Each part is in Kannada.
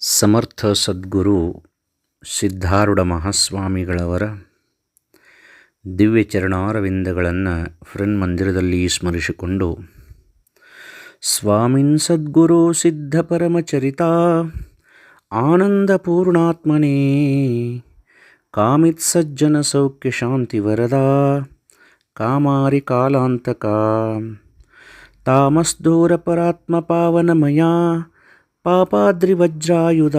ಸಮರ್ಥ ಸದ್ಗುರು ಸಿದ್ಧಾರೂಢ ಮಹಾಸ್ವಾಮಿಗಳವರ ದಿವ್ಯ ಚರಣಾರವಿಂದಗಳನ್ನು ಫ್ರೆಂಡ್ ಮಂದಿರದಲ್ಲಿ ಸ್ಮರಿಸಿಕೊಂಡು, ಸ್ವಾಮಿನ್ ಸದ್ಗುರು ಸಿದ್ಧ ಪರಮಚರಿತ ಆನಂದಪೂರ್ಣಾತ್ಮನೇ ಕಾಮಿತ್ ಸಜ್ಜನ ಸೌಖ್ಯ ಶಾಂತಿ ವರದ, ಕಾಮಾರಿ ಕಾಲಾಂತಕ ತಾಮಸ್ದೂರ ಪರಾತ್ಮ ಪಾವನಮಯ ಪಾಪಾದ್ರಿವಜ್ರಾಯುಧ.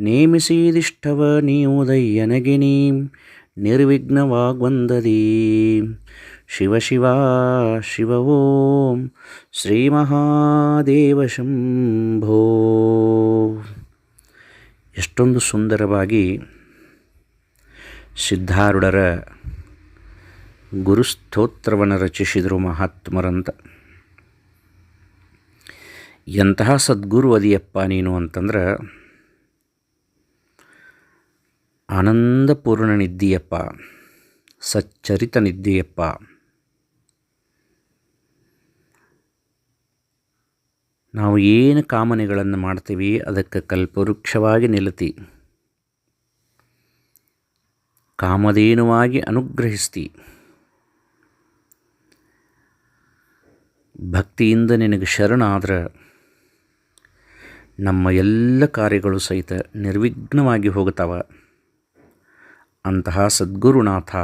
ನೇಮಿಸಿದಿಷ್ಟವ ನೀವುದಯ್ಯನಗೆ ನೀ ನಿರ್ವಿಘ್ನವಾಗ್ವಂದದಿ. ಶಿವ ಶಿವ ಶಿವ ಓಂ ಶ್ರೀ ಮಹಾದೇವ ಶಂಭೋ. ಎಷ್ಟೊಂದು ಸುಂದರವಾಗಿ ಸಿದ್ಧಾರುಡರ ಗುರುಸ್ತೋತ್ರವನ್ನು ರಚಿಸಿದರು ಮಹಾತ್ಮರಂತ. ಎಂತಹ ಸದ್ಗುರು ಅದಿಯಪ್ಪ ನೀನು ಅಂತಂದ್ರೆ, ಆನಂದಪೂರ್ಣ ನಿದ್ದೆಯಪ್ಪ, ಸಚ್ಚರಿತ ನಿದ್ದೆಯಪ್ಪ. ನಾವು ಏನು ಕಾಮನೆಗಳನ್ನು ಮಾಡ್ತೀವಿ, ಅದಕ್ಕೆ ಕಲ್ಪವೃಕ್ಷವಾಗಿ ನಿಲ್ಲತಿ ಕಾಮಧೇನುವಾಗಿ ಅನುಗ್ರಹಿಸ್ತಿ. ಭಕ್ತಿಯಿಂದ ನಿನಗೆ ಶರಣಾದ್ರೆ ನಮ್ಮ ಎಲ್ಲ ಕಾರ್ಯಗಳು ಸಹಿತ ನಿರ್ವಿಘ್ನವಾಗಿ ಹೋಗ್ತಾವ ಅಂತಹ ಸದ್ಗುರುನಾಥ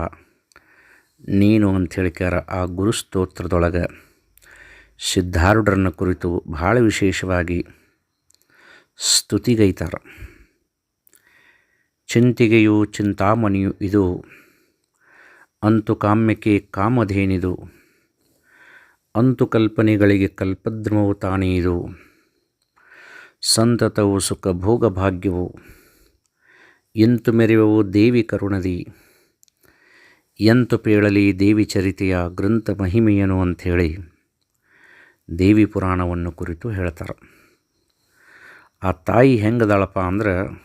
ನೀನು ಅಂತ ಹೇಳಿಕಾರ ಆ ಗುರುಸ್ತೋತ್ರದೊಳಗೆ ಸಿದ್ಧಾರೂಢರನ್ನು ಕುರಿತು ಭಾಳ ವಿಶೇಷವಾಗಿ ಸ್ತುತಿಗೈತಾರ. ಚಿಂತಿಗೆಯು ಚಿಂತಾಮಣಿಯು ಇದು. ಅಂತು ಕಾಮ್ಯಕ್ಕೆ ಕಾಮಧೇನಿದು. ಅಂತು ಕಲ್ಪನೆಗಳಿಗೆ ಕಲ್ಪದ್ರಮವು ತಾನೇ ಇದು. ಸಂತತವು ಸುಖ ಭೋಗ ಭಾಗ್ಯವು ಎಂತು ಮೆರೆಯುವವು ದೇವಿ ಕರುಣದಿ. ಎಂತು ಪೇಳಲಿ ದೇವಿ ಚರಿತೆಯ ಗ್ರಂಥ ಮಹಿಮೆಯನು ಅಂಥೇಳಿ ದೇವಿ ಪುರಾಣವನ್ನು ಕುರಿತು ಹೇಳ್ತಾರೆ. ಆ ತಾಯಿ ಹೆಂಗದಾಳಪ್ಪ ಅಂದ್ರೆ,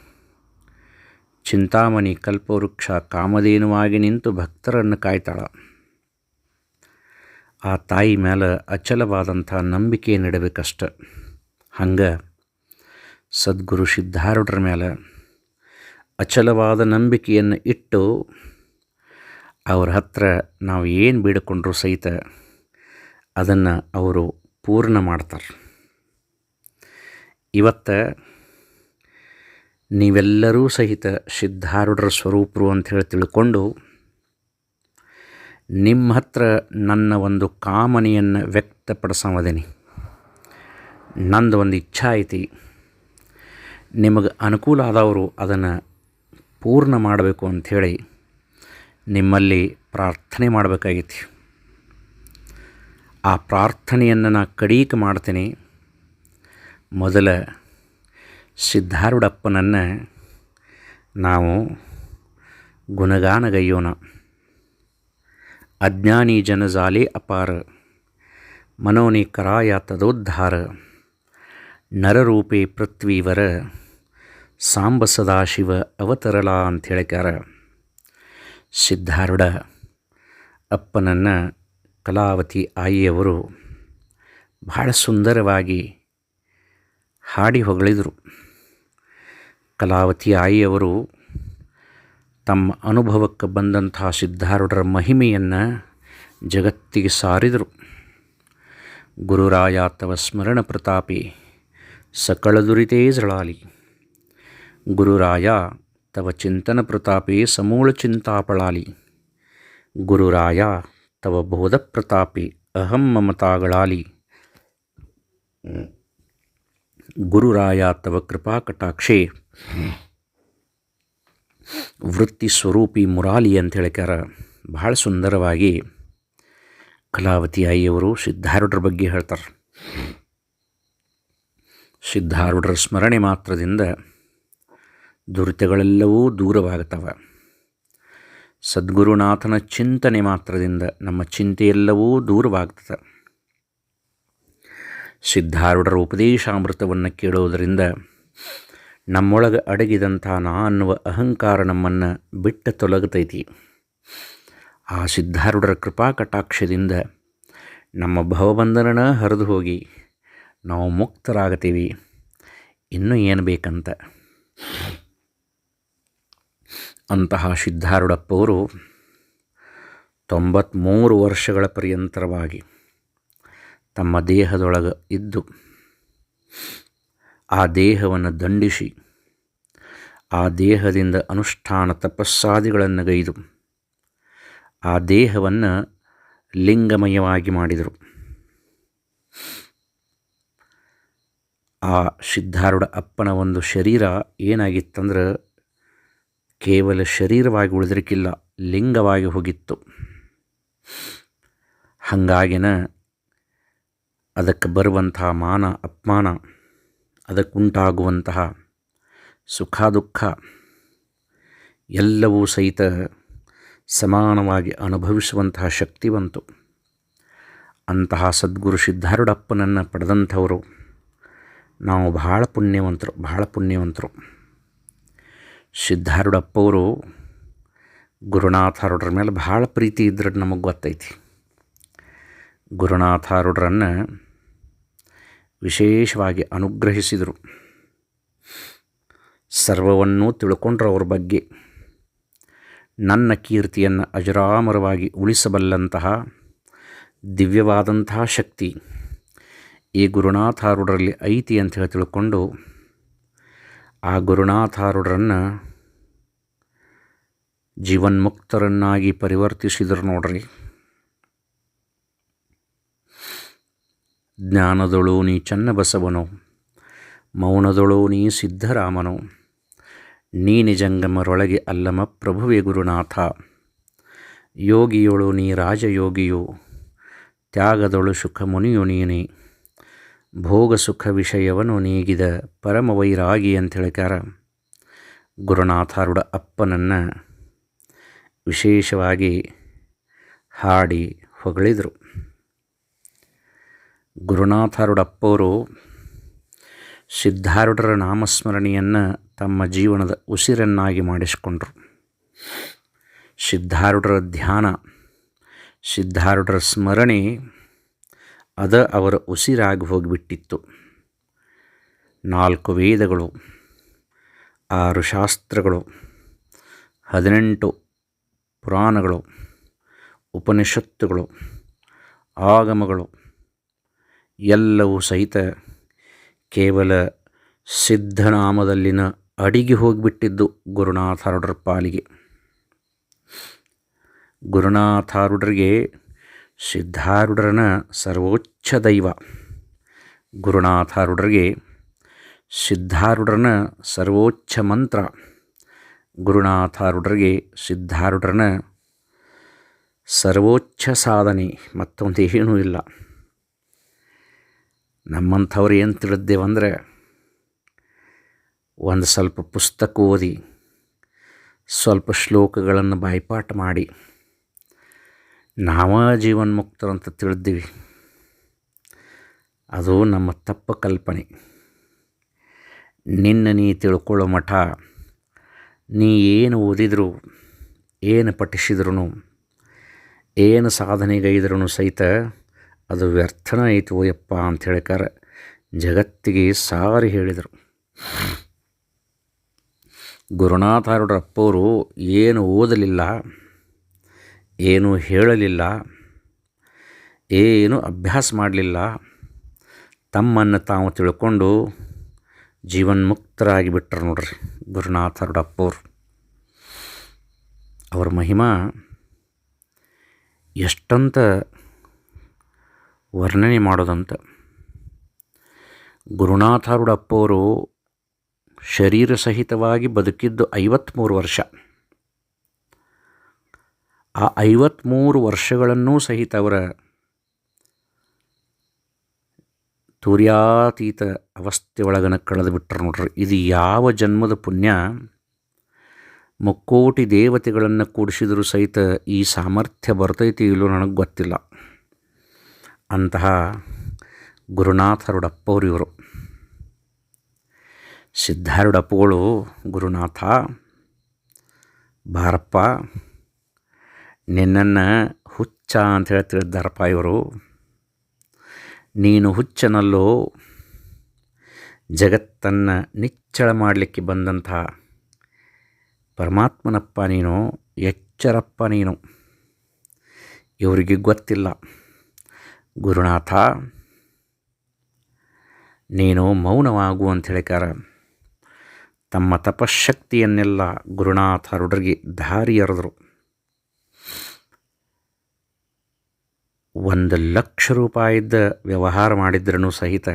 ಚಿಂತಾಮಣಿ ಕಲ್ಪವೃಕ್ಷ ಕಾಮಧೇನುವಾಗಿ ನಿಂತು ಭಕ್ತರನ್ನು ಕಾಯ್ತಾಳ. ಆ ತಾಯಿ ಮೇಲೆ ಅಚಲವಾದಂಥ ನಂಬಿಕೆ ನೀಡಬೇಕಷ್ಟ. ಹಂಗೆ ಸದ್ಗುರು ಸಿದ್ಧಾರೂಢರ ಮೇಲೆ ಅಚಲವಾದ ನಂಬಿಕೆಯನ್ನು ಇಟ್ಟು ಅವ್ರ ಹತ್ರ ನಾವು ಏನು ಬೇಡಿಕೊಂಡ್ರೂ ಸಹಿತ ಅದನ್ನು ಅವರು ಪೂರ್ಣ ಮಾಡ್ತಾರೆ. ಇವತ್ತು ನೀವೆಲ್ಲರೂ ಸಹಿತ ಸಿದ್ಧಾರೂಢರ ಸ್ವರೂಪರು ಅಂತ ಹೇಳಿ ತಿಳ್ಕೊಂಡು ನಿಮ್ಮ ಹತ್ರ ನನ್ನ ಒಂದು ಕಾಮನೆಯನ್ನು ವ್ಯಕ್ತಪಡಿಸೋದೀನಿ ನಂದು ಒಂದು ಇಚ್ಛಾ ಐತಿ. ನಿಮಗೆ ಅನುಕೂಲ ಆದವರು ಅದನ್ನು ಪೂರ್ಣ ಮಾಡಬೇಕು ಅಂಥೇಳಿ ನಿಮ್ಮಲ್ಲಿ ಪ್ರಾರ್ಥನೆ ಮಾಡಬೇಕಾಗಿತ್ತು. ಆ ಪ್ರಾರ್ಥನೆಯನ್ನು ನಾ ಕಡೀಕ ಮಾಡ್ತೀನಿ. ಮೊದಲ ಸಿದ್ಧಾರೂಢಪ್ಪನನ್ನು ನಾವು ಗುಣಗಾನಗೈಯೋಣ ಅಜ್ಞಾನಿ ಜನಜಾಲಿ ಅಪಾರ ಮನೋನಿ ಕರಾಯ ತದೋದ್ಧಾರ. ನರರೂಪೇ ಪೃಥ್ವೀವರ ಸಾಂಬ ಸದಾಶಿವ ಅವತರಳ ಅಂತ ಹೇಳ್ಕ್ಯಾರ ಸಿದ್ಧಾರೂಢ ಅಪ್ಪನನ್ನು ಕಲಾವತಿ ಆಯಿಯವರು ಬಹಳ ಸುಂದರವಾಗಿ ಹಾಡಿ ಹೊಗಳಿದರು. ಕಲಾವತಿ ಆಯಿಯವರು ತಮ್ಮ ಅನುಭವಕ್ಕೆ ಬಂದಂತಹ ಸಿದ್ಧಾರೂಢರ ಮಹಿಮೆಯನ್ನು ಜಗತ್ತಿಗೆ ಸಾರಿದರು. ಗುರುರಾಯಾತವ ಸ್ಮರಣ ಪ್ರತಾಪಿ ಸಕಳ ದುರಿತೇ ಜಳಾಲಿ ಗುರುರಾಯ ತವ ಚಿಂತನ ಪ್ರತಾಪೇ ಸಮೂಳ ಚಿಂತಾಪಳಾಲಿ ಗುರುರಾಯ ತವ ಬೋಧ ಪ್ರತಾಪಿ ಅಹಂ ಮಮತಾಗಳಾಲಿ ಗುರುರಾಯ ತವ ಕೃಪಾ ಕಟಾಕ್ಷೆ ವೃತ್ತಿ ಸ್ವರೂಪಿ ಮುರಾಲಿ ಅಂತ ಹೇಳಿಕಾರ ಭಾಳ ಸುಂದರವಾಗಿ ಕಲಾವತಿ ಆಯಿಯವರು ಸಿದ್ಧಾರೂಢರ ಬಗ್ಗೆ ಹೇಳ್ತಾರೆ. ಸಿದ್ಧಾರೂಢರ ಸ್ಮರಣೆ ಮಾತ್ರದಿಂದ ದುರಿತಗಳೆಲ್ಲವೂ ದೂರವಾಗುತ್ತವೆ ಸದ್ಗುರುನಾಥನ ಚಿಂತನೆ ಮಾತ್ರದಿಂದ ನಮ್ಮ ಚಿಂತೆಯೆಲ್ಲವೂ ದೂರವಾಗ್ತದೆ. ಸಿದ್ಧಾರೂಢರ ಉಪದೇಶಾಮೃತವನ್ನು ಕೇಳೋದರಿಂದ ನಮ್ಮೊಳಗೆ ಅಡಗಿದಂಥ ನಾ ಅನ್ನುವ ಅಹಂಕಾರ ನಮ್ಮನ್ನು ಬಿಟ್ಟ ತೊಲಗತೈತಿ. ಆ ಸಿದ್ಧಾರೂಢರ ಕೃಪಾ ಕಟಾಕ್ಷದಿಂದ ನಮ್ಮ ಭವಬಂಧನನ ಹರಿದು ಹೋಗಿ ನಾವು ಮುಕ್ತರಾಗ್ತೀವಿ. ಇನ್ನೂ ಏನು ಬೇಕಂತ? ಅಂತಹ ಸಿದ್ಧಾರೂಢಪ್ಪವರು ತೊಂಬತ್ತ್ಮೂರು ವರ್ಷಗಳ ಪರ್ಯಂತರವಾಗಿ ತಮ್ಮ ದೇಹದೊಳಗೆ ಇದ್ದು, ಆ ದೇಹವನ್ನು ದಂಡಿಸಿ, ಆ ದೇಹದಿಂದ ಅನುಷ್ಠಾನ ತಪಸ್ಸಾದಿಗಳನ್ನು ಗೈದು ಆ ದೇಹವನ್ನು ಲಿಂಗಮಯವಾಗಿ ಮಾಡಿದರು. ಆ ಸಿದ್ಧಾರೂಢ ಅಪ್ಪನ ಒಂದು ಶರೀರ ಏನಾಗಿತ್ತಂದ್ರೆ ಕೇವಲ ಶರೀರವಾಗಿ ಉಳಿದಿರಕ್ಕಿಲ್ಲ ಲಿಂಗವಾಗಿ ಹೋಗಿತ್ತು. ಹಾಗಾಗಿನ ಅದಕ್ಕೆ ಬರುವಂತಹ ಮಾನ, ಅಪಮಾನ, ಅದಕ್ಕುಂಟಾಗುವಂತಹ ಸುಖ, ದುಃಖ ಎಲ್ಲವೂ ಸಹಿತ ಸಮಾನವಾಗಿ ಅನುಭವಿಸುವಂತಹ ಶಕ್ತಿ ಬಂತು. ಅಂತಹ ಸದ್ಗುರು ಸಿದ್ಧಾರೂಢಪ್ಪನನ್ನು ಪಡೆದಂಥವರು ನಾವು ಬಹಳ ಪುಣ್ಯವಂತರು ಬಹಳ ಪುಣ್ಯವಂತರು. ಸಿದ್ಧಾರೂಢಪ್ಪವರು, ಗುರುನಾಥಾರೂಢರ ಮೇಲೆ ಭಾಳ ಪ್ರೀತಿ ಇದ್ರೆ ನಮಗೆ ಗೊತ್ತೈತಿ. ಗುರುನಾಥಾರೂಢರನ್ನು ವಿಶೇಷವಾಗಿ ಅನುಗ್ರಹಿಸಿದರು. ಸರ್ವವನ್ನೂ ತಿಳ್ಕೊಂಡ್ರು ಅವ್ರ ಬಗ್ಗೆ. ನನ್ನ ಕೀರ್ತಿಯನ್ನು ಅಜರಾಮರವಾಗಿ ಉಳಿಸಬಲ್ಲಂತಹ ದಿವ್ಯವಾದಂತಹ ಶಕ್ತಿ. ಈ ಗುರುನಾಥಾರೂಢರಲ್ಲಿ ಐತಿ ಅಂತ ಹೇಳಿ ತಿಳ್ಕೊಂಡು ಆ ಗುರುನಾಥಾರೂಢರನ್ನು ಜೀವನ್ಮುಕ್ತರನ್ನಾಗಿ ಪರಿವರ್ತಿಸಿದರು ನೋಡ್ರಿ. ಜ್ಞಾನದೊಳು ನೀ ಚನ್ನಬಸವನು, ಮೌನದೊಳು ನೀ ಸಿದ್ಧರಾಮನು, ನೀ ನಿಜಂಗಮರೊಳಗೆ ಅಲ್ಲಮ ಪ್ರಭುವೆ ಗುರುನಾಥ, ಯೋಗಿಯೊಳು ನೀ ರಾಜಯೋಗಿಯು, ತ್ಯಾಗದೊಳು ಸುಖ ಮುನಿಯು ನೀನೆ. ಭೋಗ ಸುಖ ವಿಷಯವನ್ನು ನೀಗಿದ ಪರಮ ವೈರಾಗಿ ಅಂತ ಹೇಳ್ಕಾರ ಗುರುನಾಥಾರುಡ ಅಪ್ಪನನ್ನು ವಿಶೇಷವಾಗಿ ಹಾಡಿ ಹೊಗಳಿದರು. ಗುರುನಾಥಾರುಡಪ್ಪವರು ಸಿದ್ಧಾರೂಢರ ನಾಮಸ್ಮರಣೆಯನ್ನು ತಮ್ಮ ಜೀವನದ ಉಸಿರನ್ನಾಗಿ ಮಾಡಿಸಿಕೊಂಡರು. ಸಿದ್ಧಾರೂಢರ ಧ್ಯಾನ, ಸಿದ್ಧಾರೂಢರ ಸ್ಮರಣೆ ಅದ ಅವರ ಉಸಿರಾಗಿ ಹೋಗಿಬಿಟ್ಟಿತ್ತು. ನಾಲ್ಕು ವೇದಗಳು, ಆರು ಶಾಸ್ತ್ರಗಳು, ಹದಿನೆಂಟು ಪುರಾಣಗಳು, ಉಪನಿಷತ್ತುಗಳು, ಆಗಮಗಳು, ಎಲ್ಲವೂ ಸಹಿತ ಕೇವಲ ಸಿದ್ಧನಾಮದಲ್ಲಿನ ಅಡಿಗೆ ಹೋಗಿಬಿಟ್ಟಿದ್ದು ಗುರುನಾಥಾರುಡರ ಪಾಲಿಗೆ. ಗುರುನಾಥಾರುಡ್ರಿಗೆ ಸಿದ್ಧಾರೂಢರನ ಸರ್ವೋಚ್ಚ ದೈವ. ಗುರುನಾಥಾರೂಢರಿಗೆ ಸಿದ್ಧಾರೂಢರನ ಸರ್ವೋಚ್ಚ ಮಂತ್ರ. ಗುರುನಾಥಾರೂಢರಿಗೆ ಸಿದ್ಧಾರೂಢರನ ಸರ್ವೋಚ್ಚ ಸಾಧನೆ. ಮತ್ತೊಂದು ಏನೂ ಇಲ್ಲ. ನಮ್ಮಂಥವ್ರು ಏನು ತಿಳಿದ್ದೇವಂದರೆ, ಒಂದು ಸ್ವಲ್ಪ ಪುಸ್ತಕ ಓದಿ, ಸ್ವಲ್ಪ ಶ್ಲೋಕಗಳನ್ನು ಬಾಯ್ಪಾಠ ಮಾಡಿ. ನಾವ ಜೀವನ್ಮುಕ್ತರು ಅಂತ ತಿಳಿದ್ದೀವಿ. ಅದು ನಮ್ಮ ತಪ್ಪು ಕಲ್ಪನೆ. ನಿನ್ನ ನೀ ತಿಳ್ಕೊಳ್ಳೋ ಮಠ, ನೀ ಏನು ಓದಿದ್ರು, ಏನು ಪಠಿಸಿದ್ರು ಏನು ಸಾಧನೆಗೈದ್ರೂ ಸಹಿತ ಅದು ವ್ಯರ್ಥನ ಆಯಿತು ಓಯಪ್ಪ ಅಂತ ಹೇಳ್ಕಾರ ಜಗತ್ತಿಗೆ ಸಾರಿ ಹೇಳಿದರು. ಗುರುನಾಥಾರುಡ್ರಪ್ಪವರು ಏನು ಓದಲಿಲ್ಲ ಏನು ಹೇಳಲಿಲ್ಲ, ಏನು ಅಭ್ಯಾಸ ಮಾಡಲಿಲ್ಲ. ತಮ್ಮನ್ನು ತಾವು ತಿಳ್ಕೊಂಡು ಜೀವನ್ಮುಕ್ತರಾಗಿ ಬಿಟ್ಟರು ನೋಡ್ರಿ ಗುರುನಾಥ ಗುರುನಾಥರಡಪ್ಪವ್ರು ಅವ್ರ ಮಹಿಮಾ ಎಷ್ಟಂತ ವರ್ಣನೆ ಮಾಡೋದಂತ. ಗುರುನಾಥ ಅವರು ಶರೀರ ಸಹಿತವಾಗಿ ಬದುಕಿದ್ದು ಐವತ್ತ್ಮೂರು ವರ್ಷ. ಆ ಐವತ್ತ್ಮೂರು ವರ್ಷಗಳನ್ನೂ ಸಹಿತ ಅವರ ತುರ್ಯಾತೀತ ಅವಸ್ಥೆ ಒಳಗನ ಕಳೆದು ಬಿಟ್ಟರು ನೋಡ್ರಿ. ಇದು ಯಾವ ಜನ್ಮದ ಪುಣ್ಯ? ಮುಕ್ಕೋಟಿ ದೇವತೆಗಳನ್ನು ಕೂಡಿಸಿದರೂ ಸಹಿತ ಈ ಸಾಮರ್ಥ್ಯ ಬರ್ತೈತಿ ಇಲ್ಲೋ ನನಗೆ ಗೊತ್ತಿಲ್ಲ. ಅಂತಹ ಗುರುನಾಥರುಡಪ್ಪವರು ಇವರು. ಸಿದ್ಧಾರುಡಪ್ಪಗಳು ಗುರುನಾಥ, ಬಾರಪ್ಪ ನಿನ್ನನ್ನು ಹುಚ್ಚ ಅಂತ ಹೇಳಿ ತಿಳಿದಾರಪ್ಪ ಇವರು ನೀನು ಹುಚ್ಚನಲ್ಲೋ, ಜಗತ್ತನ್ನು ನಿಚ್ಚಳ ಮಾಡಲಿಕ್ಕೆ ಬಂದಂಥ ಪರಮಾತ್ಮನಪ್ಪ ನೀನು, ಎಚ್ಚರಪ್ಪ ನೀನು. ಇವರಿಗೆ ಗೊತ್ತಿಲ್ಲ. ಗುರುನಾಥ, ನೀನು ಮೌನವಾಗು ಅಂತ ಹೇಳಿಕಾರ. ತಮ್ಮ ತಪಶಕ್ತಿಯನ್ನೆಲ್ಲ ಗುರುನಾಥರುಡ್ರಿಗೆ ದಾರಿ ಎರೆದರು. ಒಂದು ಲಕ್ಷ ರೂಪಾಯಿದ್ದ ವ್ಯವಹಾರ ಮಾಡಿದ್ರೂ ಸಹಿತ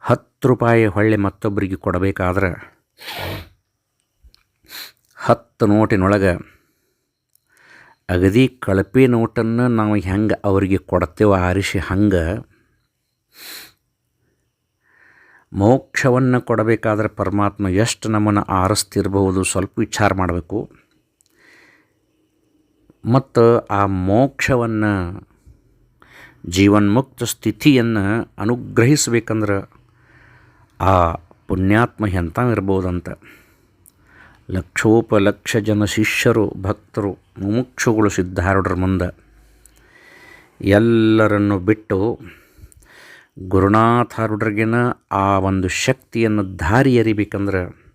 ಹತ್ತು ರೂಪಾಯಿ ಹೊಳ್ಳೆ ಮತ್ತೊಬ್ಬರಿಗೆ ಕೊಡಬೇಕಾದ್ರೆ ಹತ್ತು ನೋಟಿನೊಳಗೆ ಅಗದಿ ಕಳಪೆ ನೋಟನ್ನು ನಾವು ಹೆಂಗೆ ಅವರಿಗೆ ಕೊಡ್ತೇವೆ ಆರಿಸಿ ಹಂಗೆ ಮೋಕ್ಷವನ್ನು ಕೊಡಬೇಕಾದ್ರೆ ಪರಮಾತ್ಮ ಎಷ್ಟು ನಮ್ಮನ್ನು ಆರಿಸ್ತಿರ್ಬಹುದು ಸ್ವಲ್ಪ ವಿಚಾರ ಮಾಡಬೇಕು. ಮತ್ತು ಆ ಮೋಕ್ಷವನ್ನು, ಜೀವನ್ಮುಕ್ತ ಸ್ಥಿತಿಯನ್ನು ಅನುಗ್ರಹಿಸಬೇಕಂದ್ರೆ ಆ ಪುಣ್ಯಾತ್ಮ ಎಂತಾನಿರ್ಬೋದಂತ ಲಕ್ಷೋಪಲಕ್ಷ ಜನ ಶಿಷ್ಯರು, ಭಕ್ತರು, ಮುಮುಕ್ಷುಗಳು ಸಿದ್ಧಾರೂಢರ ಮುಂದೆ. ಎಲ್ಲರನ್ನು ಬಿಟ್ಟು ಗುರುನಾಥಾರುಡ್ರಿಗಿನ ಆ ಒಂದು ಶಕ್ತಿಯನ್ನು ದಾರಿ ಎರಿಬೇಕಂದ್ರೆ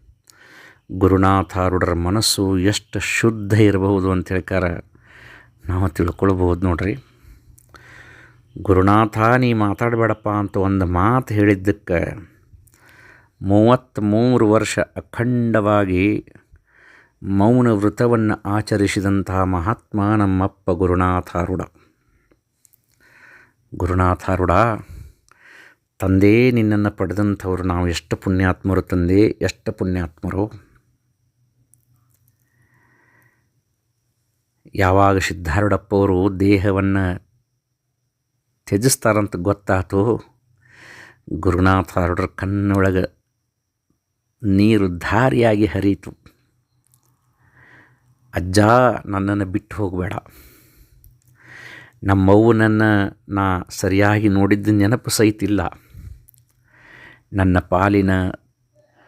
ಗುರುನಾಥಾರುಡ್ರ ಮನಸ್ಸು ಎಷ್ಟು ಶುದ್ಧ ಇರಬಹುದು ಅಂತ ಹೇಳ್ಕಾರ. ನಾವು ತಿಳ್ಕೊಳ್ಬೋದು ನೋಡ್ರಿ. ಗುರುನಾಥ, ನೀ ಮಾತಾಡಬೇಡಪ್ಪ ಅಂತ ಒಂದು ಮಾತು ಹೇಳಿದ್ದಕ್ಕೆ ಮೂವತ್ತ್ಮೂರು ವರ್ಷ ಅಖಂಡವಾಗಿ ಮೌನ ವ್ರತವನ್ನು ಆಚರಿಸಿದಂತಹ ಮಹಾತ್ಮ ನಮ್ಮಪ್ಪ ಗುರುನಾಥಾರುಡ ಗುರುನಾಥಾರುಡ ತಂದೆ ನಿನ್ನನ್ನು ಪಡೆದಂಥವ್ರು ನಾವು ಎಷ್ಟು ಪುಣ್ಯಾತ್ಮರು ತಂದೆ, ಎಷ್ಟು ಪುಣ್ಯಾತ್ಮರು? ಯಾವಾಗ ಸಿದ್ಧಾರೂಢಪ್ಪವರು ದೇಹವನ್ನು ತ್ಯಜಿಸ್ತಾರಂತ ಗೊತ್ತಾತು ಗುರುನಾಥಾರುಡ್ರ ಕಣ್ಣೊಳಗೆ ನೀರು ಧಾರಿಯಾಗಿ ಹರಿಯಿತು. ಅಜ್ಜ ನನ್ನನ್ನು ಬಿಟ್ಟು ಹೋಗಬೇಡ. ನಮ್ಮವ್ವನನ್ನು ನಾ ಸರಿಯಾಗಿ ನೋಡಿದ್ದ ನೆನಪು ಸಹಿತಿಲ್ಲ ನನ್ನ ಪಾಲಿನ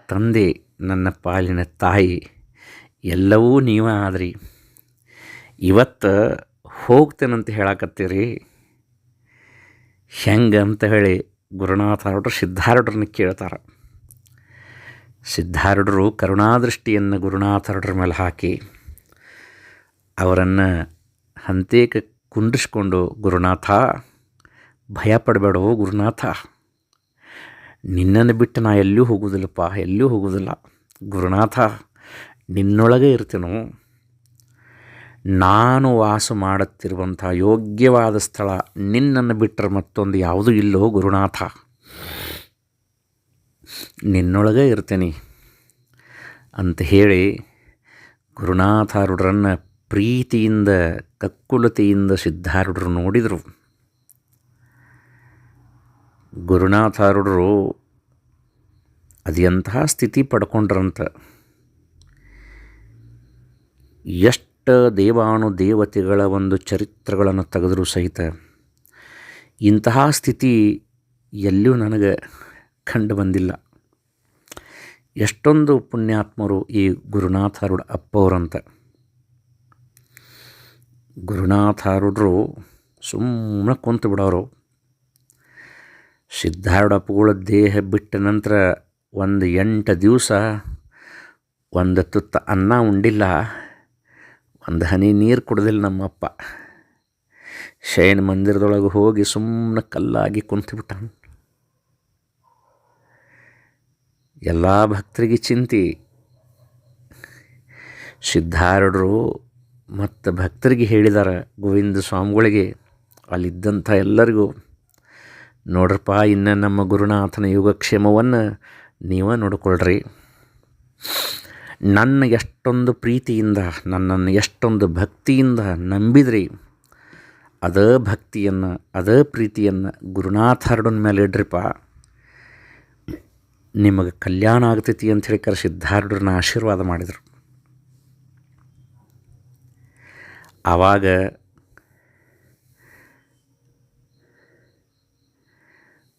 ತಂದೆ, ನನ್ನ ಪಾಲಿನ ತಾಯಿ, ಎಲ್ಲವೂ ನೀವೇ ಆದ್ರಿ. ಇವತ್ತು ಹೋಗ್ತೇನಂತ ಹೇಳಕತ್ತೀರಿ? ಹೆಂಗೆ ಅಂತ ಹೇಳಿ ಗುರುನಾಥ ಹೊರಟ್ರು ಸಿದ್ಧಾರೂಢರನ್ನ ಕೇಳ್ತಾರೆ. ಸಿದ್ಧಾರೂಢರು ಕರುಣಾದೃಷ್ಟಿಯನ್ನು ಗುರುನಾಥರಡ್ರ ಮೇಲೆ ಹಾಕಿ ಅವರನ್ನು ಹಂತೇಕ ಕುಂಡಿಸ್ಕೊಂಡು, ಗುರುನಾಥ ಭಯ ಪಡಬೇಡವೋ ಗುರುನಾಥ. ನಿನ್ನನ್ನು ಬಿಟ್ಟು ನಾ ಎಲ್ಲೂ ಹೋಗುವುದಿಲ್ಲಪ್ಪ ಎಲ್ಲೂ ಹೋಗುವುದಿಲ್ಲ ಗುರುನಾಥ, ನಿನ್ನೊಳಗೆ ಇರ್ತೀನೋ ನಾನು ವಾಸ ಮಾಡುತ್ತಿರುವಂಥ ಯೋಗ್ಯವಾದ ಸ್ಥಳ ನಿನ್ನನ್ನು ಬಿಟ್ಟರೆ ಮತ್ತೊಂದು ಯಾವುದೂ ಇಲ್ಲೋ ಗುರುನಾಥ. ನಿನ್ನೊಳಗೆ ಇರ್ತೇನೆ ಅಂತ ಹೇಳಿ ಗುರುನಾಥಾರುಡ್ರನ್ನು ಪ್ರೀತಿಯಿಂದ, ಕಕ್ಕುಲತೆಯಿಂದ ಸಿದ್ಧಾರುಡ್ರು ನೋಡಿದರು. ಗುರುನಾಥಾರುಡ್ರು ಅದು ಎಂತಹ ಸ್ಥಿತಿ ಪಡ್ಕೊಂಡ್ರಂತ. ಎಷ್ಟು ದೇವಾನು ದೇವತೆಗಳ ಒಂದು ಚರಿತ್ರೆಗಳನ್ನು ತೆಗೆದರೂ ಸಹಿತ ಇಂತಹ ಸ್ಥಿತಿ ಎಲ್ಲೂ ನನಗೆ ಕಂಡು ಬಂದಿಲ್ಲ. ಎಷ್ಟೊಂದು ಪುಣ್ಯಾತ್ಮರು ಈ ಗುರುನಾಥಾರುಡ್ ಅಪ್ಪವರಂತ. ಗುರುನಾಥಾರುಡ್ರು ಸುಮ್ಮನೆ ಕುಂತು ಬಿಡೋರು. ಸಿದ್ಧಾರೂಢಪ್ಪಗಳ ದೇಹ ಬಿಟ್ಟ ನಂತರ ಒಂದು ಎಂಟು ದಿವಸ ಒಂದು ತುತ್ತ ಅನ್ನ ಉಂಡಿಲ್ಲ. ಒಂದು ಹನಿ ನೀರು ಕುಡ್ದಿಲ್ಲ ನಮ್ಮಪ್ಪ. ಶಯನ ಮಂದಿರದೊಳಗೆ ಹೋಗಿ ಸುಮ್ಮನೆ ಕಲ್ಲಾಗಿ ಕುಂತುಬಿಟ್ಟ ಎಲ್ಲ ಭಕ್ತರಿಗೆ ಚಿಂತಿ. ಸಿದ್ಧಾರೂಢರು ಮತ್ತು ಭಕ್ತರಿಗೆ ಹೇಳಿದಾರೆ ಗೋವಿಂದ ಸ್ವಾಮಿಗಳಿಗೆ, ಅಲ್ಲಿದ್ದಂಥ ಎಲ್ಲರಿಗೂ, ನೋಡ್ರಪ್ಪ, ಇನ್ನು ನಮ್ಮ ಗುರುನಾಥನ ಯೋಗಕ್ಷೇಮವನ್ನು ನೀವೇ ನೋಡಿಕೊಳ್ಳ್ರಿ ನನ್ನ ಎಷ್ಟೊಂದು ಪ್ರೀತಿಯಿಂದ, ನನ್ನನ್ನು ಎಷ್ಟೊಂದು ಭಕ್ತಿಯಿಂದ ನಂಬಿದ್ರಿ. ಅದೇ ಭಕ್ತಿಯನ್ನು, ಅದೇ ಪ್ರೀತಿಯನ್ನು ಗುರುನಾಥರಡನ ಮೇಲೆ ಇಡ್ರಿಪ್ಪ ನಿಮಗೆ ಕಲ್ಯಾಣ ಆಗ್ತೈತಿ ಅಂತ ಹೇಳಿ ಸಿದ್ಧಾರ್ಡ್ರನ್ನ ಆಶೀರ್ವಾದ ಮಾಡಿದರು. ಆವಾಗ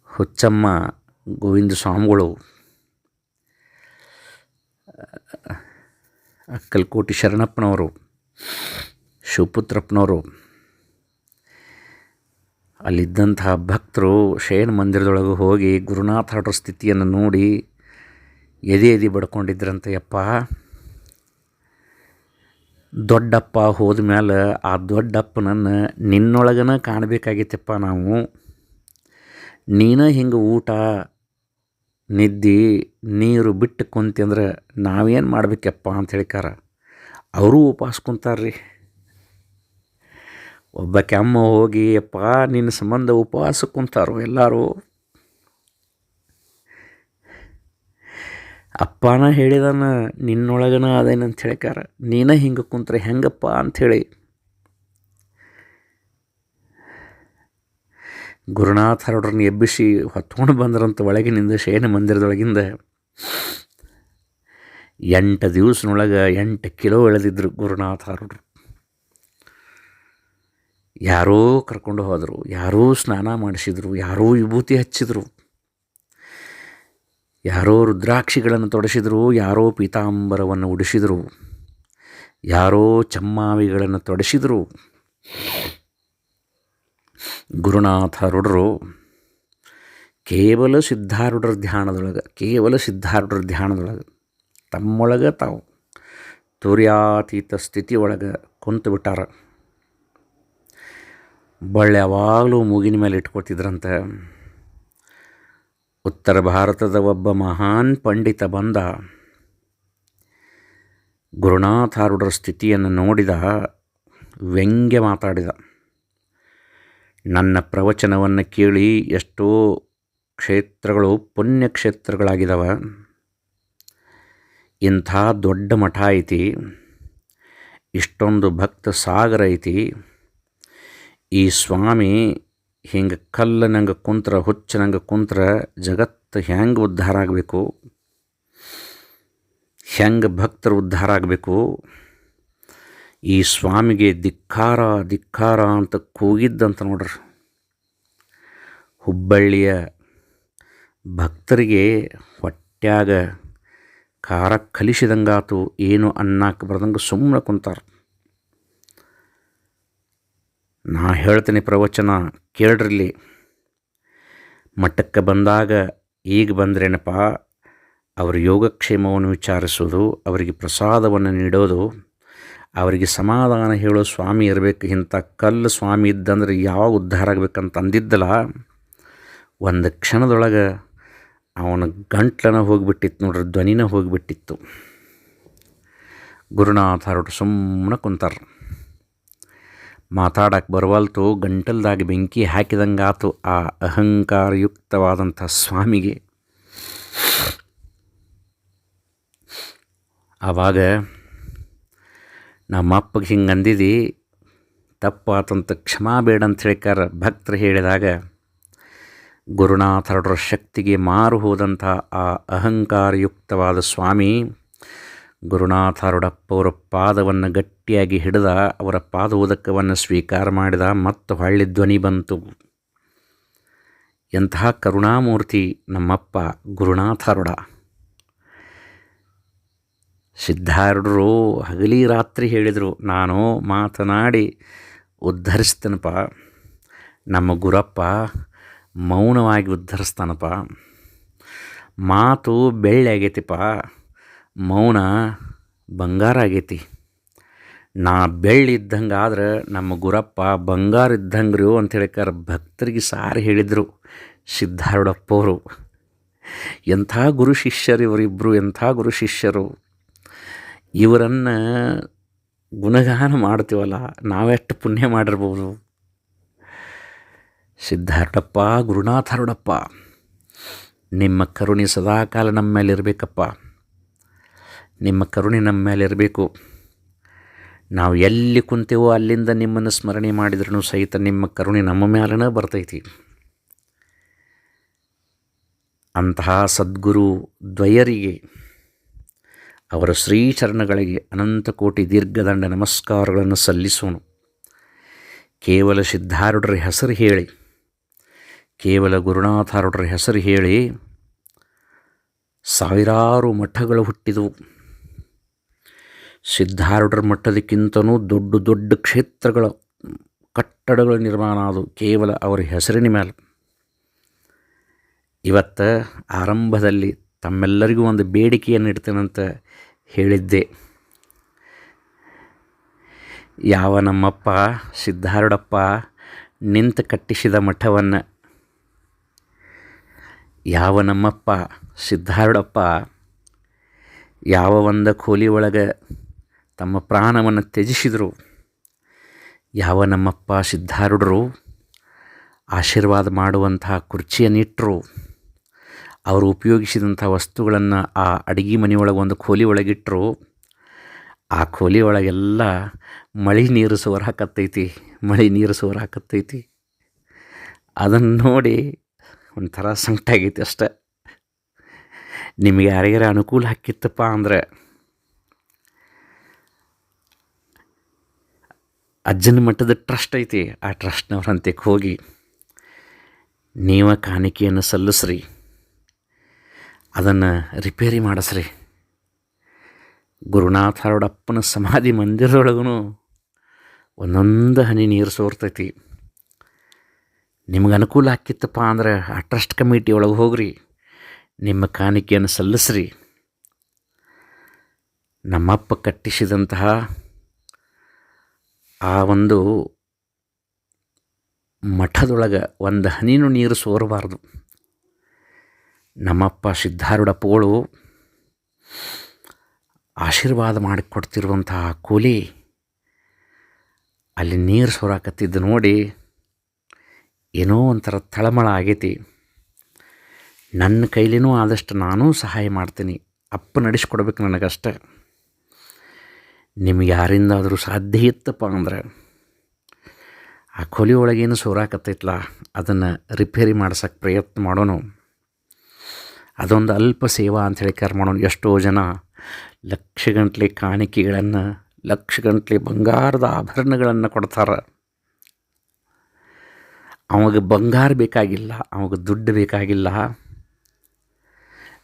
ಹುಚ್ಚಮ್ಮ ಗೋವಿಂದ ಸ್ವಾಮಿಗಳು ಅಕ್ಕಲ್ಕೋಟಿ ಶರಣಪ್ಪನವರು, ಶಿವಪುತ್ರಪ್ಪನವರು, ಅಲ್ಲಿದ್ದಂತಹ ಭಕ್ತರು ಶಯನ ಮಂದಿರದೊಳಗೆ ಹೋಗಿ ಗುರುನಾಥ ಗುರುನಾಥರ ಸ್ಥಿತಿಯನ್ನು ನೋಡಿ ಎದೆ ಎದೆ ಬಡ್ಕೊಂಡಿದ್ರಂತೆ ಯಪ್ಪ ದೊಡ್ಡಪ್ಪ ಹೋದ ಮೇಲೆ ಆ ದೊಡ್ಡಪ್ಪನನ್ನು ನಿನ್ನೊಳಗನ ಕಾಣಬೇಕಾಗಿತ್ತಪ್ಪ ನಾವು. ನೀನು ಹಿಂಗೆ ಊಟ ನಿದ್ದೆ ನೀರು ಬಿಟ್ಟು ಕುಂತಂದ್ರೆ ನಾವೇನು ಮಾಡಬೇಕಪ್ಪ ಅಂತ ಹೇಳಿಕಾರ ಅವರೂ ಉಪವಾಸ ಕುಂತಾರ್ರಿ. ಒಬ್ಬ ಕೆಮ್ಮ ಹೋಗಿ ಅಪ್ಪ ನಿನ್ನ ಸಂಬಂಧ ಉಪವಾಸ ಕುಂತಾರು ಎಲ್ಲರೂ. ಅಪ್ಪನ ಹೇಳಿದಾನ, ನಿನ್ನೊಳಗನ ಅದೇನಂತ ಹೇಳಿಕಾರ ನೀನ ಹಿಂಗೆ ಕುಂತ್ರೆ ಹೆಂಗಪ್ಪ? ಅಂಥೇಳಿ ಗುರುನಾಥ ಹರಡ್ರನ್ನ ಎಬ್ಬಿಸಿ ಹೊತ್ಕೊಂಡು ಬಂದ್ರಂತ ಒಳಗಿನಿಂದ ಶಯನ ಮಂದಿರದೊಳಗಿಂದ ಎಂಟು ದಿವಸನೊಳಗೆ ಎಂಟು ಕಿಲೋ ಎಳೆದಿದ್ದರು ಗುರುನಾಥ ಹರಡ್ರು. ಯಾರೋ ಕರ್ಕೊಂಡು ಹೋದರು, ಯಾರೋ ಸ್ನಾನ ಮಾಡಿಸಿದ್ರು, ಯಾರೋ ವಿಭೂತಿ ಹಚ್ಚಿದ್ರು, ಯಾರೋ ರುದ್ರಾಕ್ಷಿಗಳನ್ನು ತೊಡಸಿದರು, ಯಾರೋ ಪೀತಾಂಬರವನ್ನು ಉಡಿಸಿದರು, ಯಾರೋ ಚಮ್ಮಾವಿಗಳನ್ನು ತೊಡಸಿದರು. ಗುರುನಾಥ ರುಡ್ರು ಕೇವಲ ಸಿದ್ಧಾರೂಢರ ಧ್ಯಾನದೊಳಗೆ, ಕೇವಲ ಸಿದ್ಧಾರೂಢರ ಧ್ಯಾನದೊಳಗೆ, ತಮ್ಮೊಳಗೆ ತಾವು ತುರ್ಯಾತೀತ ಸ್ಥಿತಿ ಒಳಗೆ ಕುಂತು ಬಿಟ್ಟಾರ. ಬಳ್ಳಿ ಯಾವಾಗಲೂ ಮೂಗಿನ ಮೇಲೆ ಇಟ್ಕೊತಿದ್ರಂತೆ ಉತ್ತರ ಭಾರತದ ಒಬ್ಬ ಮಹಾನ್ ಪಂಡಿತ ಬಂದ ಗುರುನಾಥಾರುಡರ ಸ್ಥಿತಿಯನ್ನು ನೋಡಿದ, ವ್ಯಂಗ್ಯ ಮಾತಾಡಿದ. ನನ್ನ ಪ್ರವಚನವನ್ನು ಕೇಳಿ ಎಷ್ಟೋ ಕ್ಷೇತ್ರಗಳು ಪುಣ್ಯಕ್ಷೇತ್ರಗಳಾಗಿದ್ದಾವೆ ಇಂಥ ದೊಡ್ಡ ಮಠ ಐತಿ, ಇಷ್ಟೊಂದು ಭಕ್ತ ಸಾಗರ ಐತಿ. ಈ ಸ್ವಾಮಿ ಹಿಂಗೆ ಕಲ್ಲು ನಂಗೆ ಕುಂತ್ರ ಹುಚ್ಚ ನಂಗೆ ಕುಂತ್ರ ಜಗತ್ತು ಹೆಂಗೆ ಉದ್ಧಾರ ಆಗಬೇಕು? ಹೆಂಗೆ ಭಕ್ತರು ಉದ್ಧಾರ ಆಗಬೇಕು? ಈ ಸ್ವಾಮಿಗೆ ಧಿಕ್ಕಾರ ಧಿಕ್ಕಾರ ಅಂತ ಕೂಗಿದ್ದಂತ ನೋಡ್ರಿ. ಹುಬ್ಬಳ್ಳಿಯ ಭಕ್ತರಿಗೆ ಹೊಟ್ಯಾಗ ಖಾರ ಕಲಿಸಿದಂಗಾತು ಏನು ಅನ್ನಕ್ಕೆ ಬರ್ದಂಗೆ ಸುಮ್ಮನೆ ಕುಂತಾರೆ. ನಾ ಹೇಳ್ತೀನಿ ಪ್ರವಚನ ಕೇಳ್ರಿಲ್ಲಿ. ಮಠಕ್ಕೆ ಬಂದಾಗ ಈಗ ಬಂದ್ರೇನಪ್ಪ, ಅವರ ಯೋಗಕ್ಷೇಮವನ್ನು ವಿಚಾರಿಸೋದು, ಅವರಿಗೆ ಪ್ರಸಾದವನ್ನು ನೀಡೋದು ಅವರಿಗೆ ಸಮಾಧಾನ ಹೇಳೋ ಸ್ವಾಮಿ ಇರಬೇಕು. ಇಂಥ ಕಲ್ಲು ಸ್ವಾಮಿ ಇದ್ದಂದ್ರೆ ಯಾವಾಗ ಉದ್ಧಾರ ಆಗ್ಬೇಕಂತ ಅಂದಿದ್ದಲ್ಲ, ಒಂದು ಕ್ಷಣದೊಳಗೆ ಅವನ ಗಂಟ್ಲನ ಹೋಗಿಬಿಟ್ಟಿತ್ತು ನೋಡ್ರಿ, ಧ್ವನಿನ ಹೋಗಿಬಿಟ್ಟಿತ್ತು. ಗುರುನಾಥ ಹೊರಟು ಸುಮ್ಮನೆ ಕುಂತಾರೆ. ಮಾತಾಡಕ್ಕೆ ಬರವಲ್ತು, ಗಂಟಲ್ದಾಗ ಬೆಂಕಿ ಹಾಕಿದಂಗಾತು ಆ ಅಹಂಕಾರಯುಕ್ತವಾದಂಥ ಸ್ವಾಮಿಗೆ. ಆವಾಗ ನಮ್ಮ ಅಪ್ಪಗೆ ಹಿಂಗೆ ಅಂದಿದ್ದು ತಪ್ಪಾತಂತ ಕ್ಷಮಾ ಬೇಡ ಅಂತ ಹೇಳಿಕಾರ ಭಕ್ತರು ಹೇಳಿದಾಗ ಗುರುನಾಥರಡ್ರ ಶಕ್ತಿಗೆ ಮಾರು ಹೋದಂಥ ಆ ಅಹಂಕಾರಯುಕ್ತವಾದ ಸ್ವಾಮಿ ಗುರುನಾಥರಡಪ್ಪವರ ಪಾದವನ್ನು ಗಟ್ಟಿಯಾಗಿ ಹಿಡಿದ ಅವರ ಪಾದೋದಕವನ್ನು ಸ್ವೀಕಾರ ಮಾಡಿದ ಮತ್ತು ಹಳ್ಳಿ ಧ್ವನಿ ಬಂತು. ಎಂತಹ ಕರುಣಾಮೂರ್ತಿ ನಮ್ಮಪ್ಪ ಗುರುನಾಥರುಡ ಸಿದ್ಧಾರೂಢರು ಹಗಲಿ ರಾತ್ರಿ ಹೇಳಿದರು, ನಾನು ಮಾತನಾಡಿ ಉದ್ಧರಿಸ್ತೇನಪ್ಪ, ನಮ್ಮ ಗುರಪ್ಪ ಮೌನವಾಗಿ ಉದ್ಧರಿಸ್ತಾನಪ್ಪ. ಮಾತು ಬೆಳ್ಳಿ ಆಗೈತಿಪ್ಪ, ಮೌನ ಬಂಗಾರ ಆಗೈತಿ. ನಾ ಬೆಳ್ಳಿ ಇದ್ದಂಗೆ ಆದ್ರೆ ನಮ್ಮ ಗುರಪ್ಪ ಬಂಗಾರ ಇದ್ದಂಗೆ ರೀ ಅಂತ ಹೇಳಿಕಾರ ಭಕ್ತರಿಗೆ ಸಾರಿ ಹೇಳಿದರು ಸಿದ್ಧಾರೂಢಪ್ಪವರು ಎಂಥ ಗುರು ಶಿಷ್ಯರು ಇವರಿಬ್ಬರು ಎಂಥ ಗುರು ಶಿಷ್ಯರು. ಇವರನ್ನು ಗುಣಗಾನ ಮಾಡ್ತೀವಲ್ಲ, ನಾವೆಷ್ಟು ಪುಣ್ಯ ಮಾಡಿರ್ಬೋದು? ಸಿದ್ಧಾರ್ಥಪ್ಪ, ಗುರುನಾಥರುಡಪ್ಪ, ನಿಮ್ಮ ಕರುಣೆ ಸದಾಕಾಲ ನಮ್ಮ ಮೇಲೆ ಇರಬೇಕಪ್ಪ. ನಿಮ್ಮ ಕರುಣೆ ನಮ್ಮ ಮೇಲೆ ಇರಬೇಕು. ನಾವು ಎಲ್ಲಿ ಕುಂತೀವೋ ಅಲ್ಲಿಂದ ನಿಮ್ಮನ್ನು ಸ್ಮರಣೆ ಮಾಡಿದ್ರೂ ಸಹಿತ ನಿಮ್ಮ ಕರುಣೆ ನಮ್ಮ ಮೇಲೇ ಬರ್ತೈತಿ. ಅಂತಹ ಸದ್ಗುರು ದ್ವಯರಿಗೆ ಅವರ ಶ್ರೀಚರಣಗಳಿಗೆ ಅನಂತ ಕೋಟಿ ದೀರ್ಘದಂಡ ನಮಸ್ಕಾರಗಳನ್ನು ಸಲ್ಲಿಸೋಣ ಕೇವಲ ಸಿದ್ಧಾರೂಢರ ಹೆಸರು ಹೇಳಿ, ಕೇವಲ ಗುರುನಾಥಾರೂಢರ ಹೆಸರು ಹೇಳಿ ಸಾವಿರಾರು ಮಠಗಳು ಹುಟ್ಟಿದವು. ಸಿದ್ಧಾರೂಢರ ಮಠದಕ್ಕಿಂತನೂ ದೊಡ್ಡ ದೊಡ್ಡ ಕ್ಷೇತ್ರಗಳ ಕಟ್ಟಡಗಳು ನಿರ್ಮಾಣ ಆದವು, ಕೇವಲ ಅವರ ಹೆಸರಿನ ಮೇಲೆ. ಇವತ್ತು ಆರಂಭದಲ್ಲಿ ತಮ್ಮೆಲ್ಲರಿಗೂ ಒಂದು ಬೇಡಿಕೆಯನ್ನು ಇಡ್ತೇನಂತ ಹೇಳಿದ್ದೆ. ಯಾವ ನಮ್ಮಪ್ಪ ಸಿದ್ಧಾರೂಢಪ್ಪ ನಿಂತು ಕಟ್ಟಿಸಿದ ಮಠವನ್ನು? ಯಾವ ನಮ್ಮಪ್ಪ ಸಿದ್ಧಾರೂಢಪ್ಪ ಯಾವ ಒಂದು ಕೋಲಿ ಒಳಗೆ ತಮ್ಮ ಪ್ರಾಣವನ್ನು ತ್ಯಜಿಸಿದರು? ಯಾವ ನಮ್ಮಪ್ಪ ಸಿದ್ಧಾರೂಢರು ಆಶೀರ್ವಾದ ಮಾಡುವಂತಹ ಕುರ್ಚಿಯನ್ನಿಟ್ಟರು ಅವರು ಉಪಯೋಗಿಸಿದಂಥ ವಸ್ತುಗಳನ್ನು ಆ ಅಡುಗೆ ಮನೆಯೊಳಗೆ ಒಂದು ಖೋಲಿ ಒಳಗಿಟ್ಟರು ಆ ಖೋಲಿ ಒಳಗೆಲ್ಲ ಮಳೆ ನೀರು ಸೋರ್ ಹಾಕತ್ತೈತಿ, ಮಳೆ ನೀರು ಸೋರ್ ಹಾಕತ್ತೈತಿ. ಅದನ್ನು ನೋಡಿ ಒಂಥರ ಸಂಕಟ ಆಗೈತಿ ಅಷ್ಟೆ. ನಿಮಗೆ ಯಾರಿಗಾರ ಅನುಕೂಲ ಹಾಕಿತ್ತಪ್ಪ ಅಂದ್ರೆ, ಅಜ್ಜನ ಮಟ್ಟದ ಟ್ರಸ್ಟ್ ಐತಿ, ಆ ಟ್ರಸ್ಟ್ನವ್ರ ಹಂತಕ್ಕೆ ಹೋಗಿ, ನೀವ ಕಾಣಿಕೆಯನ್ನು ಸಲ್ಲಿಸ್ರಿ. ಅದನ್ನು ರಿಪೇರಿ ಮಾಡಿಸ್ರಿ. ಗುರುನಾಥರೊಡಪ್ಪನ ಸಮಾಧಿ ಮಂದಿರದೊಳಗೂ ಒಂದೊಂದು ಹನಿ ನೀರು ಸೋರ್ತೈತಿ. ನಿಮ್ಗೆ ಅನುಕೂಲ ಆಕ್ಕಿತ್ತಪ್ಪ ಅಂದ್ರೆ ಆ ಟ್ರಸ್ಟ್ ಕಮಿಟಿ ಒಳಗೆ ಹೋಗ್ರಿ. ನಿಮ್ಮ ಕಾಣಿಕೆಯನ್ನು ಸಲ್ಲಿಸ್ರಿ. ನಮ್ಮಪ್ಪ ಕಟ್ಟಿಸಿದಂತಹ ಆ ಒಂದು ಮಠದೊಳಗೆ ಒಂದು ಹನಿನೂ ನೀರು ಸೋರಬಾರ್ದು. ನಮ್ಮಪ್ಪ ಸಿದ್ಧಾರೂಢಪ್ಪಗಳು ಆಶೀರ್ವಾದ ಮಾಡಿಕೊಡ್ತಿರುವಂತಹ ಕೂಲಿ ಅಲ್ಲಿ ನೀರು ಸೋರಾಕತ್ತಿದ್ದು ನೋಡಿ ಏನೋ ಒಂಥರ ತಳಮಳ ಆಗೈತಿ. ನನ್ನ ಕೈಲಿನೂ ಆದಷ್ಟು ನಾನೂ ಸಹಾಯ ಮಾಡ್ತೀನಿ. ಅಪ್ಪ ನಡೆಸ್ಕೊಡ್ಬೇಕು ನನಗಷ್ಟೆ. ನಿಮ್ಗೆ ಯಾರಿಂದಾದರೂ ಸಾಧ್ಯ ಇತ್ತಪ್ಪ ಅಂದ್ರೆ ಆ ಕೊಲಿ ಒಳಗೇನು ಸೋರಾಕತ್ತೈತಲ್ಲ ಅದನ್ನು ರಿಪೇರಿ ಮಾಡ್ಸೋಕ್ಕೆ ಪ್ರಯತ್ನ ಮಾಡೋಣ ಅದೊಂದು ಅಲ್ಪ ಸೇವಾ ಅಂಥೇಳಿ ಕರ್ ಮಾಡೋಣ. ಎಷ್ಟೋ ಜನ ಲಕ್ಷಗಂಟ್ಲೆ ಕಾಣಿಕೆಗಳನ್ನು, ಲಕ್ಷಗಂಟ್ಲೆ ಬಂಗಾರದ ಆಭರಣಗಳನ್ನು ಕೊಡ್ತಾರೆ. ಅವಾಗ ಬಂಗಾರ ಬೇಕಾಗಿಲ್ಲ, ಅವಾಗ ದುಡ್ಡು ಬೇಕಾಗಿಲ್ಲ.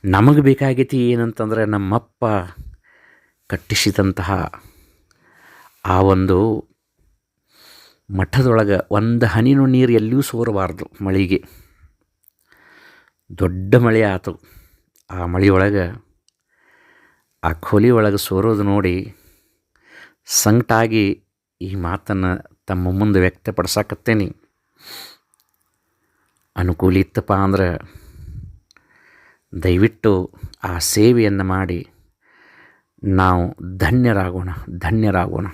ನಮಗೆ ಬೇಕಾಗೈತಿ ಏನಂತಂದರೆ ನಮ್ಮಪ್ಪ ಕಟ್ಟಿಸಿದಂತಹ ಆ ಒಂದು ಮಠದೊಳಗೆ ಒಂದು ಹನಿನೂ ನೀರು ಎಲ್ಲಿಯೂ ಸೋರಬಾರ್ದು ಮಳೆಗೆ. ದೊಡ್ಡ ಮಳೆ ಆಯ್ತು ಆ ಮಳೆಯೊಳಗೆ ಆ ಖೋಲಿ ಒಳಗೆ ಸೋರೋದು ನೋಡಿ ಸಂಕಟಾಗಿ ಈ ಮಾತನ್ನು ತಮ್ಮ ಮುಂದೆ ವ್ಯಕ್ತಪಡಿಸಕತ್ತೇನೆ. ಅನುಕೂಲ ಇತ್ತಪ್ಪ ಅಂದ್ರೆ ದಯವಿಟ್ಟು ಆ ಸೇವೆಯನ್ನು ಮಾಡಿ ನಾವು ಧನ್ಯರಾಗೋಣ ಧನ್ಯರಾಗೋಣ.